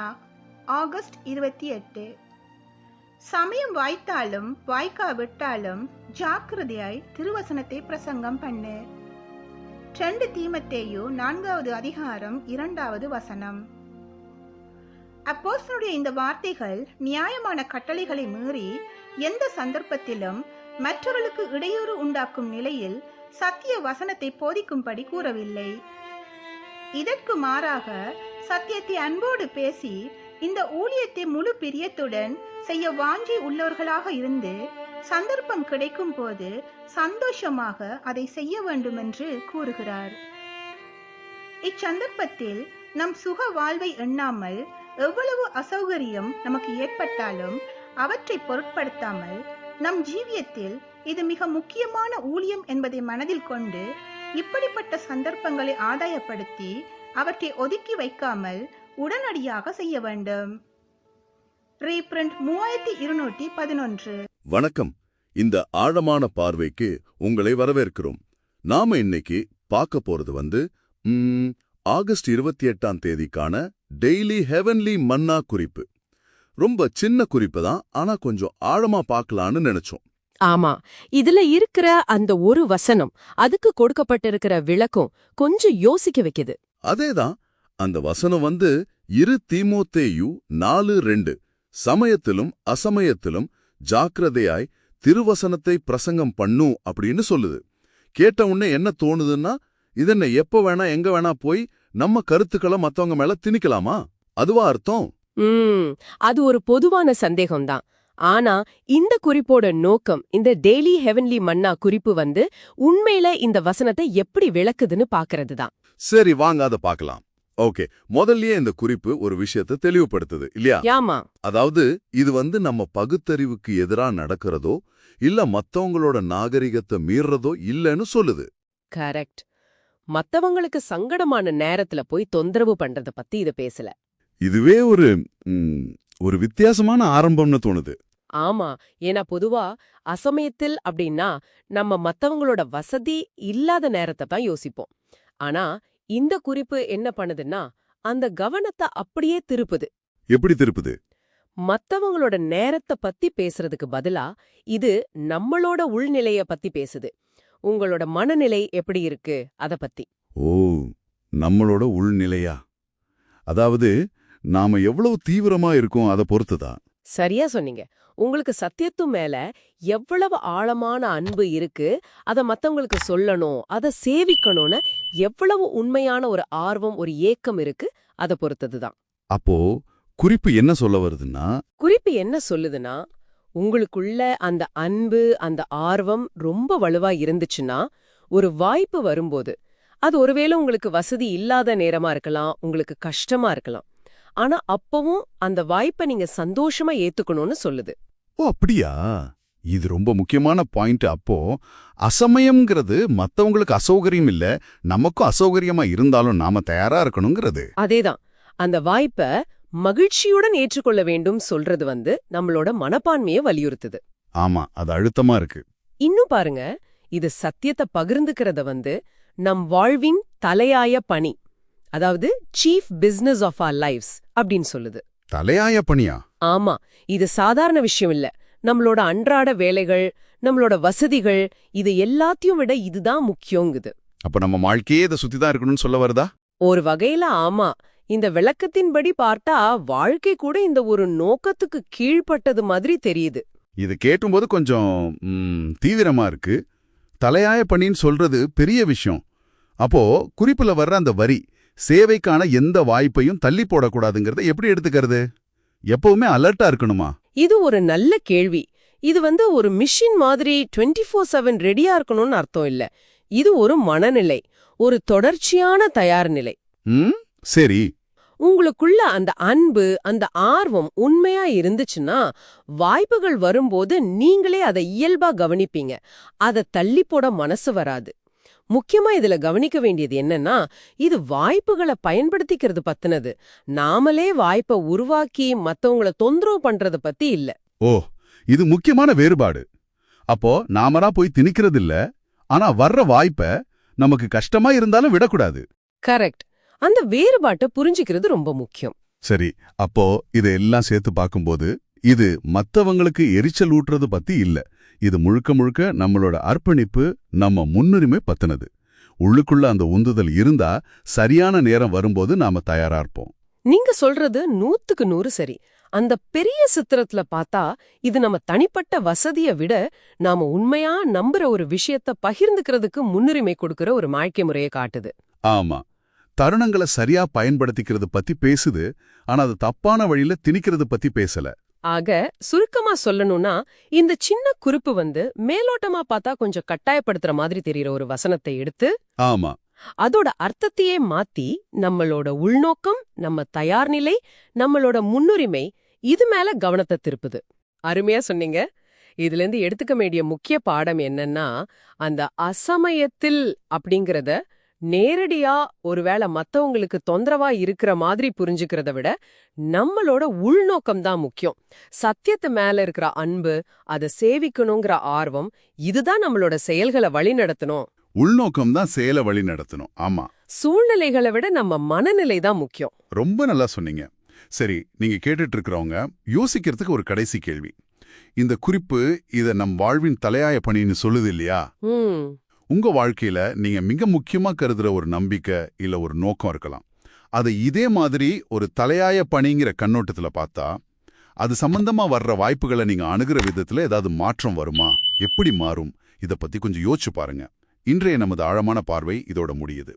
பரலோக ஆகஸ்ட் இருபத்தி எட்டு. சமயம் வாய்த்தாலும் வாய்க்காவிட்டாலும் ஜாக்கிரதையாய் திருவசனத்தை பிரசங்கம் பண்ணு. ரெண்டு தீமத்தேயு நான்காவது அதிகாரம் இரண்டாவது வசனம். அப்போசனுடைய இந்த வார்த்தைகள் நியாயமான கட்டளைகளை மீறி எந்த சந்தர்ப்பத்திலும் மற்றவர்களுக்கு இடையூறு உண்டாக்கும் நிலையில் சத்திய வசனத்தை போதிக்கும்படி கூறவில்லை. இதற்கு மாறாக சத்தியத்தை அன்போடு பேசி இந்த ஊழியத்தை முழு பிரியத்துடன் செய்ய வாஞ்சி உள்ளவர்களாக இருந்து சந்தர்ப்பம் கிடைக்கும் போது சந்தோஷமாக அதை செய்ய வேண்டும் என்று கூறுகிறார். இச்சந்தர்ப்பத்தில் நம் சுக வாழ்வை எண்ணாமல் எவ்வளவு அசௌகரியம் நமக்கு ஏற்பட்டாலும் அவற்றை பொருட்படுத்தாமல் நம் ஜீவியத்தில் இது மிக முக்கியமான ஊழியம் என்பதை மனதில் கொண்டு இப்படிப்பட்ட சந்தர்ப்பங்களை ஆதாயப்படுத்தி அவற்றை ஒதுக்கி வைக்காமல் உடனடியாக செய்ய வேண்டும். ரீப்ரிண்ட் மூவாயிரத்தி இருநூற்றி பதினொன்று. வணக்கம். இந்த ஆழமான பார்வைக்கு உங்களை வரவேற்கிறோம். நாம இன்னைக்கு பார்க்க போறது வந்து ஆகஸ்ட் இருபத்தி எட்டாம் தேதிக்கான டெய்லி ஹெவன்லி மன்னா குறிப்பு. ரொம்ப சின்ன குறிப்பு தான் ஆனா கொஞ்சம் ஆழமா பார்க்கலான்னு நினைச்சோம். ஆமா இதுல இருக்கிற அந்த ஒரு வசனம் அதுக்கு கொடுக்கப்பட்டிருக்கிற விளக்கம் கொஞ்சம் யோசிக்க வைக்குது. அதேதான் அந்த வசனம் வந்து இரு தீமோத்தேயு நாலு ரெண்டு. சமயத்திலும் அசமயத்திலும் ஜாக்கிரதையாய் திருவசனத்தை பிரசங்கம் பண்ணும் அப்படின்னு சொல்லுது. கேட்ட உடனே என்ன தோணுதுன்னா இதென்ன எப்ப வேணா எங்க வேணா போய் நம்ம கருத்துக்களை மத்தவங்க மேல திணிக்கலாமா? அதுவா அர்த்தம்? அது ஒரு பொதுவான சந்தேகம்தான். ஆனா இந்த குறிப்போட நோக்கம் இந்த டெய்லி ஹெவன்லி மன்னா குறிப்பு வந்து உண்மையில இந்த வசனத்தை எப்படி விளக்குதுன்னு பாக்குறது தான் சரி வாங்க அதை பார்க்கலாம் ஓகே முதல்லயே இந்த குறிப்பு ஒரு விஷயத்தை தெளிவுபடுத்துது இல்லையா? யாமா அதாவது இது வந்து நம்ம பகுத்தறிவுக்கு எதிரா நடக்கிறதோ இல்ல மத்தவங்களோட நாகரிகத்தை மீறதோ இல்லைன்னு சொல்லுது. கரெக்ட். மத்தவங்களுக்கு சங்கடமான நேரத்துல போய் தொந்தரவு பண்றத பத்தி இது பேசல. இதுவே ஒரு ஒரு வித்தியாசமான ஆரம்பம்னு தோணுது. ஆமா. ஏன்னா பொதுவா அசமயத்தில் அப்படின்னா நம்ம மத்தவங்களோட வசதி இல்லாத நேரத்தை தான் யோசிப்போம். ஆனா இந்த குறிப்பு என்ன பண்ணுதுன்னா அந்த கவனத்தை அப்படியே திருப்புது. எப்படி திருப்புது? மத்தவங்களோட நேரத்தை பத்தி பேசுறதுக்கு பதிலா இது நம்மளோட உள்நிலைய பத்தி பேசுது. உங்களோட மனநிலை எப்படி இருக்கு? அத பத்தி. ஓ நம்மளோட உள்நிலையா? அதாவது நாம எவ்வளவு தீவிரமா இருக்கோம் அதை பொறுத்துதா சரியா சொன்னீங்க. உங்களுக்கு சத்தியத்து மேல எவ்வளவு ஆழமான அன்பு இருக்கு அத மத்தவங்களுக்கு சொல்லணும் அத சேவிக்கணும்னு எவ்வளவு உண்மையான ஒரு ஆர்வம் ஒரு ஏக்கம் இருக்கு அத பொறுத்ததுதான் அப்போ குறிப்பு என்ன சொல்ல வருதுன்னா? குறிப்பு என்ன சொல்லுதுன்னா உங்களுக்குள்ள அந்த அன்பு அந்த ஆர்வம் ரொம்ப வலுவா இருந்துச்சுன்னா ஒரு வாய்ப்பு வரும்போது அது ஒருவேளை உங்களுக்கு வசதி இல்லாத நேரமா இருக்கலாம் உங்களுக்கு கஷ்டமா இருக்கலாம். ஆனா அப்பவும் அந்த வாய்ப்பை நீங்க சந்தோஷமா ஏத்துக்கணும்னு சொல்லுது. ஓ அப்படியா? இது ரொம்ப முக்கியமான பாயிண்ட் அப்போ அசமயம்ங்கிறது மத்தவங்களுக்கு அசௌகரியம் இல்ல நமக்கும் அசௌகரியமா இருந்தாலும் நாம தயாரா இருக்கணுங்கிறது. அதேதான். அந்த வாய்ப்ப மகிழ்ச்சியுடன் ஏற்றுக்கொள்ள வேண்டும் சொல்றது வந்து நம்மளோட மனப்பான்மையை வலியுறுத்துது. ஆமா அது அழுத்தமா இருக்கு. இன்னும் பாருங்க இது சத்தியத்தை பகிர்ந்துக்கிறத வந்து நம் வாழ்வின் தலையாய பணி. அதாவது chief business of our life's அப்படின்னு சொல்லுது. தலையாய பணியா? ஆமா இது சாதாரண விஷயம் இல்ல. நம்மளோட அன்றாட வேலைகள் நம்மளோட வசதிகள் இது எல்லாத்தையும் விட இதுதான் முக்கியங்குது. அப்ப நம்ம வாழ்க்கையே இதை சுத்தி தான் இருக்கணும்னு சொல்ல வருதா? ஒரு வகையில ஆமா. இந்த விளக்கத்தின்படி பார்த்தா வாழ்க்கை கூட இந்த ஒரு நோக்கத்துக்கு கீழ்ப்பட்டது மாதிரி தெரியுது. இது கேட்டும்போது கொஞ்சம் தீவிரமா இருக்கு. தலையாய பணின்னு சொல்றது பெரிய விஷயம். அப்போ குறிப்புல வர்ற அந்த வரி சேவைக்கான எந்த வாய்ப்பையும் தள்ளி போடக்கூடாதுங்கிறத எப்படி எடுத்துக்கிறது? எப்பவுமே அலர்ட்டா இருக்கணுமா? இது ஒரு நல்ல கேள்வி. இது வந்து ஒரு மிஷின் மாதிரி 24/7 ஃபோர் செவன் ரெடியா இருக்கணும்னு அர்த்தம் இல்ல. இது ஒரு மனநிலை ஒரு தொடர்ச்சியான தயார் நிலை சரி. உங்களுக்குள்ள அந்த அன்பு அந்த ஆர்வம் உண்மையா இருந்துச்சுன்னா வாய்ப்புகள் வரும்போது நீங்களே அதை இயல்பா கவனிப்பீங்க. அதை தள்ளி போட மனசு வராது. முக்கியமா இதுல கவனிக்க வேண்டியது என்னன்னா இது வாய்ப்புகளை பயன்படுத்திக்கிறது பத்தினது. நாமளே வாய்ப்பை உருவாக்கி மத்தவங்கள தொந்தரவு பண்றத பத்தி இல்ல. ஓ இது முக்கியமான வேறுபாடு. அப்போ நாமரா போய் திணிக்கிறது இல்ல ஆனா வர்ற வாய்ப்ப நமக்கு கஷ்டமா இருந்தாலும் விடக்கூடாது. கரெக்ட். அந்த வேறுபாட்டை புரிஞ்சுக்கிறது ரொம்ப முக்கியம். சரி அப்போ இதையெல்லாம் சேர்த்து பார்க்கும்போது இது மத்தவங்களுக்கு எரிச்சல் ஊட்டுறது பத்தி இல்ல. இது முழுக்க முழுக்க நம்மளோட அர்ப்பணிப்பு நம்ம முன்னுரிமை பத்தினது. உள்ளுக்குள்ள அந்த உந்துதல் இருந்தா சரியான நேரம் வரும்போது நாம தயாரா இருப்போம். நீங்க சொல்றது நூத்துக்கு நூறு சரி. அந்த பெரிய சித்திரத்துல பார்த்தா இது நம்ம தனிப்பட்ட வசதியை விட நாம உண்மையா நம்புற ஒரு விஷயத்த பகிர்ந்துக்கிறதுக்கு முன்னுரிமை கொடுக்கிற ஒரு வாழ்க்கை முறையை காட்டுது. ஆமா. தருணங்களை சரியா பயன்படுத்திக்கிறது பத்தி பேசுது ஆனா அது தப்பான வழியில திணிக்கிறது பத்தி பேசல. ஆக சுருக்கமா சொல்லணும்னா இந்த சின்ன குறிப்பு வந்து மேலோட்டமா பார்த்தா கொஞ்சம் கட்டாயப்படுத்துற மாதிரி தெரியற ஒரு வசனத்தை எடுத்து ஆமா. அதோட அர்த்தத்தையே மாத்தி நம்மளோட உள்நோக்கம் நம்ம தயார் நிலை நம்மளோட முன்னுரிமை இது மேல கவனத்தை திருப்புது. அருமையா சொன்னீங்க. இதுல இருந்து எடுத்துக்க வேண்டிய முக்கிய பாடம் என்னன்னா அந்த அசமயத்தில் அப்படிங்கறத நேரடியா ஒருவேளை மத்தவங்களுக்கு தொந்தரவா இருக்கிற மாதிரி புரிஞ்சுக்கிறத விட நம்மளோட உள்நோக்கம் தான் முக்கியம். சத்தியத்து மேல இருக்கிற அன்பு அதை சேவிக்கணுங்கிற ஆர்வம் இதுதான் நம்மளோட செயல்களை வழிநடத்தணும். உள்நோக்கம் தான் செயலை வழி நடத்தணும் ஆமா. சூழ்நிலைகளை விட நம்ம மனநிலை தான் முக்கியம். ரொம்ப நல்லா சொன்னீங்க. சரி நீங்க கேட்டுட்டு இருக்கிறவங்க யோசிக்கிறதுக்கு ஒரு கடைசி கேள்வி. இந்த குறிப்பு இத நம் வாழ்வின் தலையாய பணின்னு சொல்லுது இல்லையா? உங்க வாழ்க்கையில நீங்க மிக முக்கியமா கருதுற ஒரு நம்பிக்கை இல்ல ஒரு நோக்கம் இருக்கலாம். அதை இதே மாதிரி ஒரு தலையாய பணிங்கிற கண்ணோட்டத்துல பார்த்தா அது சம்பந்தமா வர்ற வாய்ப்புகளை நீங்க அணுகிற விதத்துல ஏதாவது மாற்றம் வருமா? எப்படி மாறும்? இத பத்தி கொஞ்சம் யோசிச்சு பாருங்க. இன்றைய நமது ஆழமான பார்வை இதோட முடியுது.